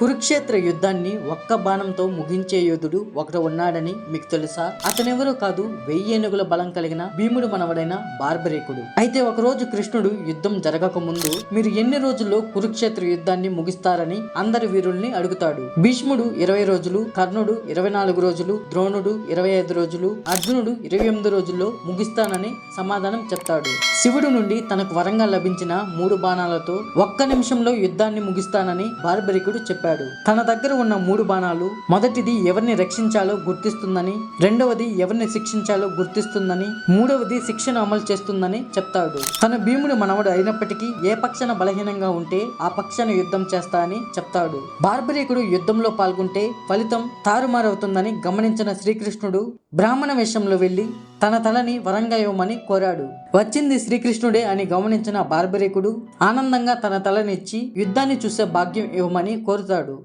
కురుక్షేత్ర యుద్ధాన్ని ఒక్క బాణంతో ముగించే యోధుడు ఒకడు ఉన్నాడని మీకు తెలుసా? అతనెవరో కాదు వెయ్యి ఏనుగుల బలం కలిగిన భీముడు మనవడైన బార్బరేకుడు. అయితే ఒకరోజు కృష్ణుడు యుద్ధం జరగక ముందు మీరు ఎన్ని రోజుల్లో కురుక్షేత్ర యుద్ధాన్ని ముగిస్తారని అందరి వీరుల్ని అడుగుతాడు. భీష్ముడు ఇరవై రోజులు కర్ణుడు ఇరవై నాలుగు రోజులు ద్రోణుడు ఇరవై ఐదు రోజులు అర్జునుడు ఇరవై ఎనిమిది రోజుల్లో ముగిస్తానని సమాధానం చెప్తాడు. శివుడు నుండి తనకు వరంగా లభించిన మూడు బాణాలతో ఒక్క నిమిషంలో యుద్ధాన్ని ముగిస్తానని బార్బరికుడు చెప్పాడు. తన దగ్గర ఉన్న మూడు బాణాలు మొదటిది ఎవరిని రక్షించాలో గుర్తిస్తుందని రెండవది ఎవరిని శిక్షించాలో గుర్తిస్తుందని మూడవది శిక్షను అమలు చేస్తుందని చెప్తాడు. తన భీముడు మనవడు అయినప్పటికీ ఏ పక్షాన బలహీనంగా ఉంటే ఆ పక్షాన యుద్ధం చేస్తా అని చెప్తాడు. బార్బరీకుడు యుద్ధంలో పాల్గొంటే ఫలితం తారుమారవుతుందని గమనించిన శ్రీకృష్ణుడు బ్రాహ్మణ వేషంలో వెళ్ళి తన తలని వరంగా ఇవ్వమని కోరాడు. వచ్చింది శ్రీకృష్ణుడే అని గమనించిన బార్బరికుడు ఆనందంగా తన తలనిచ్చి యుద్ధాన్ని చూసే భాగ్యం ఇవ్వమని కోరుతాడు.